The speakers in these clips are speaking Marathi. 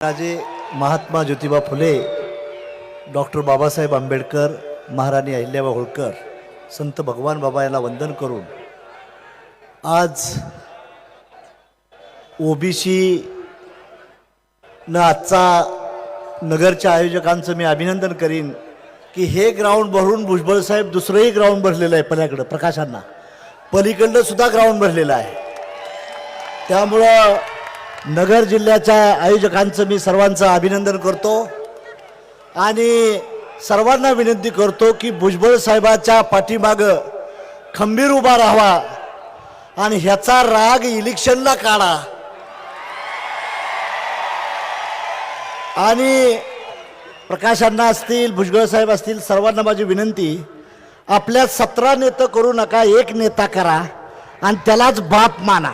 राजे महात्मा ज्योतिबा फुले डॉक्टर बाबासाहेब आंबेडकर महाराणी अहिल्याबा होळकर संत भगवान बाबा यांना वंदन करून आज ओबीसी न आजचा नगरच्या आयोजकांचं मी अभिनंदन करीन की हे ग्राउंड भरून भुजबळ साहेब दुसरंही ग्राउंड भरलेलं आहे पल्याकडं प्रकाशांना. पलीकडलं सुद्धा ग्राउंड भरलेलं आहे. त्यामुळं नगर जिल्ह्याच्या आयोजकांचं मी सर्वांचं अभिनंदन करतो. आणि सर्वांना विनंती करतो की भुजबळ साहेबाच्या पाठीमागं खंबीर उभा राहावा आणि ह्याचा राग इलेक्शनला काढा. आणि प्रकाशांना असतील भुजबळ साहेब असतील सर्वांना माझी विनंती आपल्या सतरा नेतं करू नका एक नेता करा आणि त्यालाच बाप माना.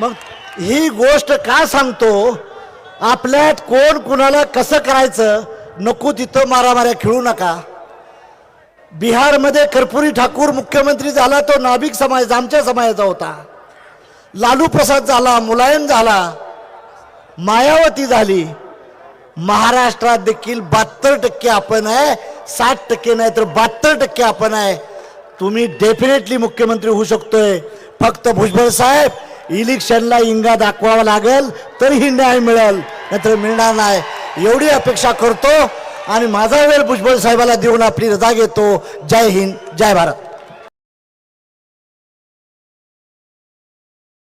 मग ही गोष्ट का सांगतो? आपल्यात कोण कुणाला कसं करायचं नको तिथं मारामाऱ्या खेळू नका. बिहारमध्ये कर्पुरी ठाकूर मुख्यमंत्री झाला तो नाभिक समाज आमच्या समाजाचा होता. लालू प्रसाद झाला मुलायम झाला मायावती झाली. महाराष्ट्रात देखील बहात्तर टक्के आपण आहे साठ टक्के नाही तर बहात्तर टक्के आपण आहे. तुम्ही डेफिनेटली मुख्यमंत्री होऊ शकतोय. फक्त भुजबळ साहेब इलेक्शनला इंगा दाखवावा लागेल तरीही न्याय मिळेल. नाहीतर मिळणार नाही. एवढी अपेक्षा करतो आणि माझा वेळ भुजबळ साहेबाला देऊन आपली रजा घेतो. जय हिंद जय भारत.